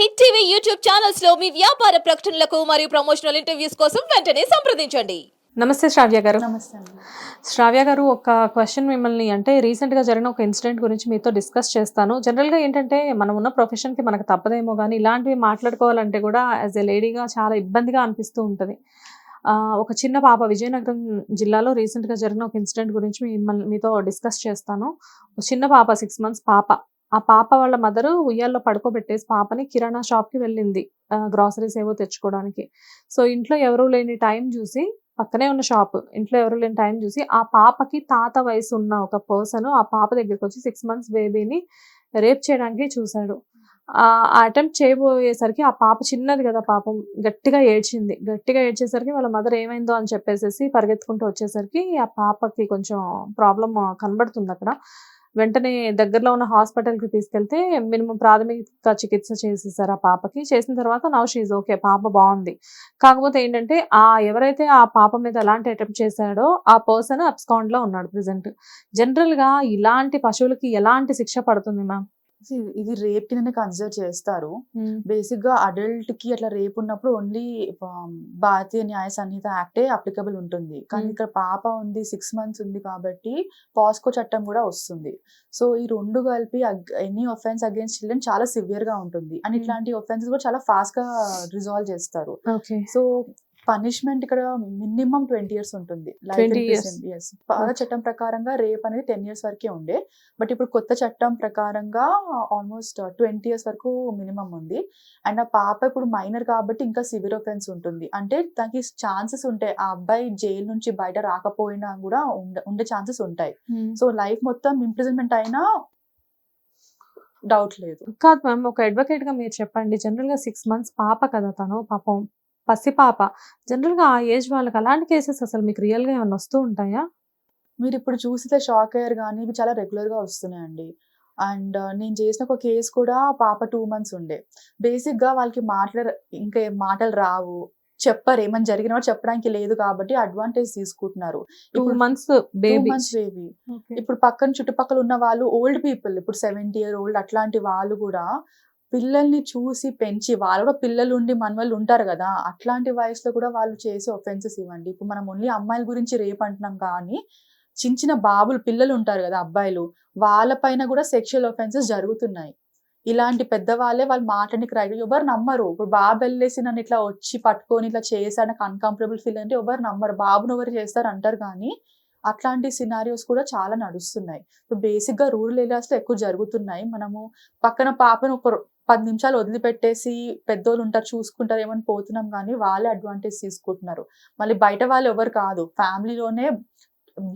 Hit TV YouTube ఛానల్స్లో మీ వ్యాపార ప్రకటనలకు మరియు ప్రమోషనల్ ఇంటర్వ్యూస్ కోసం వెంటనే సంప్రదించండి. నమస్తే శ్రావ్య గారు. శ్రావ్య గారు ఒక క్వశ్చన్ మిమ్మల్ని అంటే రీసెంట్గా జరిగిన ఒక ఇన్సిడెంట్ గురించి మీతో డిస్కస్ చేస్తాను. జనరల్గా ఏంటంటే మనం ఉన్న ప్రొఫెషన్కి మనకు తప్పదేమో కానీ ఇలాంటివి మాట్లాడుకోవాలంటే కూడా యాజ్ ఎ లేడీగా చాలా ఇబ్బందిగా అనిపిస్తూ ఉంటుంది. ఆ, ఒక చిన్న పాప విజయనగరం జిల్లాలో రీసెంట్గా జరిగిన ఒక ఇన్సిడెంట్ గురించి మిమ్మల్ని మీతో డిస్కస్ చేస్తాను. ఒక చిన్న పాప సిక్స్ మంత్స్ పాప. ఆ పాప వాళ్ళ మదరు ఉయ్యాల్లో పడుకోబెట్టేసి పాపని కిరాణా షాప్కి వెళ్ళింది గ్రాసరీస్ ఏవో తెచ్చుకోవడానికి. సో ఇంట్లో ఎవరూ లేని టైం చూసి పక్కనే ఉన్న షాప్ ఇంట్లో ఎవరు లేని టైం చూసి ఆ పాపకి తాత వయసు ఉన్న ఒక పర్సన్ ఆ పాప దగ్గరికి వచ్చి సిక్స్ మంత్స్ బేబీని రేప్ చేయడానికి చూశాడు. ఆ అటెంప్ట్ చేయబోయేసరికి ఆ పాప చిన్నది కదా పాపం గట్టిగా ఏడ్చింది. గట్టిగా ఏడ్చేసరికి వాళ్ళ మదర్ ఏమైందో అని చెప్పేసి పరిగెత్తుకుంటూ వచ్చేసరికి ఆ పాపకి కొంచెం ప్రాబ్లం కనబడుతుంది అక్కడ. వెంటనే దగ్గరలో ఉన్న హాస్పిటల్కి తీసుకెళ్తే మినిమం ప్రాథమిక చికిత్స చేసేసారు ఆ పాపకి. చేసిన తర్వాత నవ్ షీజ్ ఓకే పాప బాగుంది. కాకపోతే ఏంటంటే ఆ ఎవరైతే ఆ పాప మీద ఎలాంటి అటెంప్ట్ చేశాడో ఆ పర్సన్ అబ్స్కాండ్లో ఉన్నాడు ప్రెసెంట్. జనరల్గా ఇలాంటి పశువులకి ఎలాంటి శిక్ష పడుతుంది మ్యామ్? ఇది రేప్ కిందనే కన్సిడర్ చేస్తారు. బేసిక్గా అడల్ట్కి అట్లా రేప్ ఉన్నప్పుడు ఓన్లీ భారతీయ న్యాయ సంహిత యాక్టే అప్లికబుల్ ఉంటుంది. కానీ Hmm. ఇక్కడ పాప ఉంది సిక్స్ మంత్స్ ఉంది కాబట్టి పాస్కో చట్టం కూడా వస్తుంది. సో ఈ రెండు కలిపి ఎనీ ఒఫెన్స్ అగేన్స్ట్ చిల్డ్రన్ చాలా సివియర్గా ఉంటుంది. And Hmm. ఇట్లాంటి ఒఫెన్సెస్ కూడా చాలా ఫాస్ట్గా రిజాల్వ్ చేస్తారు. సో పనిష్మెంట్ ఇక్కడ మినిమం ట్వంటీ ఇయర్స్ ఉంటుంది. 20 years. ఎస్ పాత చట్టం ప్రకారంగా రేప్ అనేది టెన్ ఇయర్స్ వరకే ఉండే. బట్ ఇప్పుడు కొత్త చట్టం ప్రకారంగా ఆల్మోస్ట్ ట్వంటీ ఇయర్స్ వరకు మినిమం ఉంది. అండ్ ఆ పాప ఇప్పుడు మైనర్ కాబట్టి ఇంకా సివియర్ ఒఫెన్స్ ఉంటుంది. అంటే దానికి ఛాన్సెస్ ఉంటాయి. ఆ అబ్బాయి జైలు నుంచి బయట రాకపోయినా కూడా ఉండ- ఉండే ఛాన్సెస్ ఉంటాయి. సో లైఫ్ మొత్తం ఇంప్రిజన్మెంట్ అయినా డౌట్ లేదు. కాదు మ్యామ్ ఒక అడ్వకేట్గా మీరు చెప్పండి. జనరల్గా సిక్స్ మంత్స్ పాప కదా తను పాపం. పసి పాప జనరల్గా ఆ ఏజ్ వాళ్ళకి అలాంటి కేసెస్ అసలు మీకు రియల్గా ఏమైనా వస్తూ ఉంటాయా? మీరు ఇప్పుడు చూస్తే షాక్ అయ్యారు కానీ ఇవి చాలా రెగ్యులర్గా వస్తున్నాయండి. అండ్ నేను చేసిన ఒక కేసు కూడా పాప టూ మంత్స్ ఉండే. బేసిక్గా వాళ్ళకి మాట్లాడ ఇంకా ఏం మాటలు రావు. చెప్పరు. ఏమని జరిగిన చెప్పడానికి లేదు కాబట్టి అడ్వాంటేజ్ తీసుకుంటున్నారు. ఇప్పుడు మంత్స్ బేబీ. Months baby. ఇప్పుడు పక్కన చుట్టుపక్కల ఉన్న వాళ్ళు ఓల్డ్ పీపుల్ ఇప్పుడు సెవెంటీ ఇయర్ ఓల్డ్ అట్లాంటి వాళ్ళు కూడా పిల్లల్ని చూసి పెంచి వాళ్ళు కూడా పిల్లలు ఉండి మనవాళ్ళు ఉంటారు కదా అట్లాంటి వయసులో కూడా వాళ్ళు చేసే ఒఫెన్సెస్ ఇవ్వండి. ఇప్పుడు మనం ఓన్లీ అమ్మాయిల గురించి రేపు అంటున్నాం కానీ చిన్న చిన్న బాబులు పిల్లలు ఉంటారు కదా అబ్బాయిలు వాళ్ళపైన కూడా సెక్షువల్ ఒఫెన్సెస్ జరుగుతున్నాయి. ఇలాంటి పెద్దవాళ్ళే వాళ్ళు మాట్లాడడానికి రైట్ ఎవరు నమ్మరు. ఇప్పుడు బాబు వెళ్ళేసి నన్ను ఇట్లా వచ్చి పట్టుకొని ఇట్లా చేశాను నాకు అన్కంఫర్టబుల్ ఫీల్ అంటే ఎవరు నమ్మరు. బాబును ఎవరు చేస్తారు అంటారు కానీ అట్లాంటి సినారియోస్ కూడా చాలా నడుస్తున్నాయి. సో బేసిక్గా రూరల్ ఏరియాస్లో ఎక్కువ జరుగుతున్నాయి. మనము పక్కన పాపను ఒక పది నిమిషాలు వదిలిపెట్టేసి పెద్దోళ్ళు ఉంటారు చూసుకుంటారు ఏమని పోతున్నాం కానీ వాళ్ళే అడ్వాంటేజ్ తీసుకుంటున్నారు. మళ్ళీ బయట వాళ్ళు ఎవరు కాదు. ఫ్యామిలీలోనే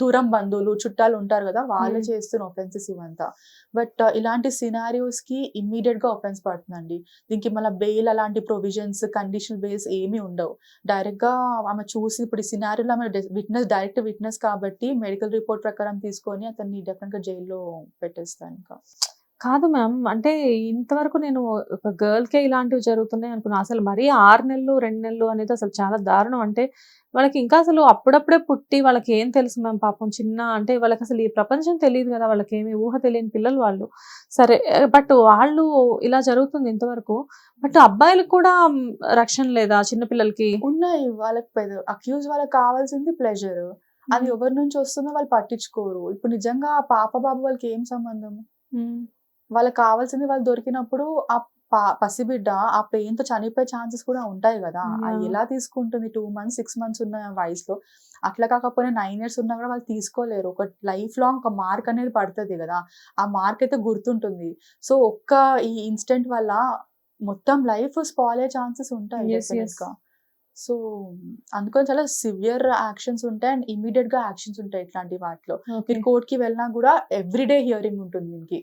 దూరం బంధువులు చుట్టాలు ఉంటారు కదా వాళ్ళే. చేస్తున్న ఒఫెన్సెస్ ఇవంతా. బట్ ఇలాంటి సినారియోస్కి ఇమ్మీడియట్గా ఒఫెన్స్ పడుతుందండి. దీనికి మళ్ళీ బెయిల్ అలాంటి ప్రొవిజన్స్ కండిషనల్ బేస్ ఏమీ ఉండవు. డైరెక్ట్గా ఆమె చూసి ఇప్పుడు ఈ సినారియోలో ఆమె విట్నెస్ డైరెక్ట్ విట్నెస్ కాబట్టి మెడికల్ రిపోర్ట్ ప్రకారం తీసుకొని అతన్ని డెఫినెట్గా జైల్లో పెట్టేస్తాను ఇంకా. కాదు మ్యామ్. అంటే ఇంతవరకు నేను ఒక గర్ల్కే ఇలాంటివి జరుగుతున్నాయి అనుకున్నా. అసలు మరీ ఆరు నెలలు రెండు నెలలు అనేది అసలు చాలా దారుణం. అంటే వాళ్ళకి ఇంకా అసలు అప్పుడప్పుడే పుట్టి వాళ్ళకి ఏం తెలుసు మ్యామ్ పాపం చిన్న అంటే వాళ్ళకి అసలు ఈ ప్రపంచం తెలియదు కదా వాళ్ళకి ఏమి ఊహ తెలియని పిల్లలు వాళ్ళు. సరే బట్ వాళ్ళు ఇలా జరుగుతుంది ఇంతవరకు. బట్ అబ్బాయిలకు కూడా రక్షణ లేదా చిన్న పిల్లలకి? ఉన్నాయి. వాళ్ళకి పెద్ద అక్యూజ్ వాళ్ళకి కావాల్సింది ప్లెజర్ అది ఎవరి నుంచి వస్తుందో వాళ్ళు పట్టించుకోరు. ఇప్పుడు నిజంగా ఆ పాప బాబు వాళ్ళకి ఏం సంబంధం? వాళ్ళకి కావాల్సింది వాళ్ళు దొరికినప్పుడు ఆ పసిబిడ్డ ఆ పెయిన్తో చనిపోయే ఛాన్సెస్ కూడా ఉంటాయి కదా. అది. ఎలా తీసుకుంటుంది? టూ మంత్స్ సిక్స్ మంత్స్ ఉన్న వయసులో. అట్లా కాకపోయినా నైన్ ఇయర్స్ ఉన్నా కూడా వాళ్ళు తీసుకోలేరు. ఒక లైఫ్ లాంగ్ ఒక మార్క్ అనేది పడుతుంది కదా. ఆ మార్క్ అయితే గుర్తుంటుంది. సో ఒక్క ఈ ఇన్సిడెంట్ వల్ల మొత్తం లైఫ్ స్పాయిల్ అయ్యే ఛాన్సెస్ ఉంటాయి సో అందుకని చాలా సివియర్ యాక్షన్స్ ఉంటాయి అండ్ ఇమీడియట్గా యాక్షన్స్ ఉంటాయి ఇట్లాంటి వాటిలో. మీరు కోర్ట్కి వెళ్ళినా కూడా ఎవ్రీడే హియరింగ్ ఉంటుంది దీనికి.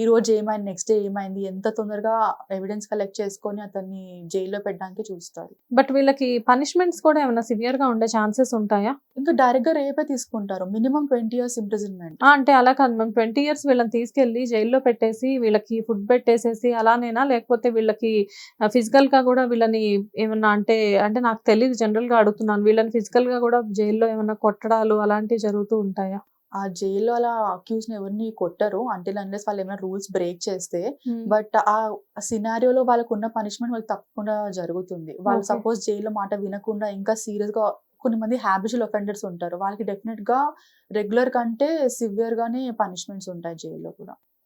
ఈ రోజు ఏమైంది నెక్స్ట్ డే ఏమైంది ఎంత తొందరగా ఎవిడెన్స్ కలెక్ట్ చేసుకొని అతన్ని జైల్లో పెట్టడానికి చూస్తారు. బట్ వీళ్ళకి పనిష్మెంట్స్ కూడా ఏమైనా సివియర్గా ఉండే ఛాన్సెస్ ఉంటాయా? ఇంకా డైరెక్ట్గా రేపే తీసుకుంటారు. Minimum twenty years imprisonment. అంటే అలా కాదు మేము ట్వంటీ ఇయర్స్ వీళ్ళని తీసుకెళ్ళి జైల్లో పెట్టేసి వీళ్ళకి ఫుడ్ పెట్టేసేసి అలానేనా? లేకపోతే వీళ్ళకి ఫిజికల్గా కూడా వీళ్ళని ఏమన్నా అంటే అంటే నాకు తెలియదు జనరల్గా అడుగుతున్నాను. వీళ్ళని ఫిజికల్గా కూడా జైల్లో ఏమన్నా కొట్టడాలు అలాంటివి జరుగుతూ ఉంటాయా? ఆ జైల్లో అలా అక్యూజ్ ఎవరిని కొట్టరు. అంటే అన్లెస్ వాళ్ళు ఏమైనా రూల్స్ బ్రేక్ చేస్తే. బట్ ఆ సినారియోలో వాళ్ళకు ఉన్న పనిష్మెంట్ వాళ్ళకి తప్పకుండా జరుగుతుంది. వాళ్ళు. సపోజ్ జైల్లో మాట వినకుండా ఇంకా సీరియస్గా కొన్ని మంది హ్యాబిచువల్ ఒఫెండర్స్ ఉంటారు. వాళ్ళకి డెఫినెట్గా రెగ్యులర్ కంటే సివియర్ గానే పనిష్మెంట్స్ ఉంటాయి జైల్లో కూడా.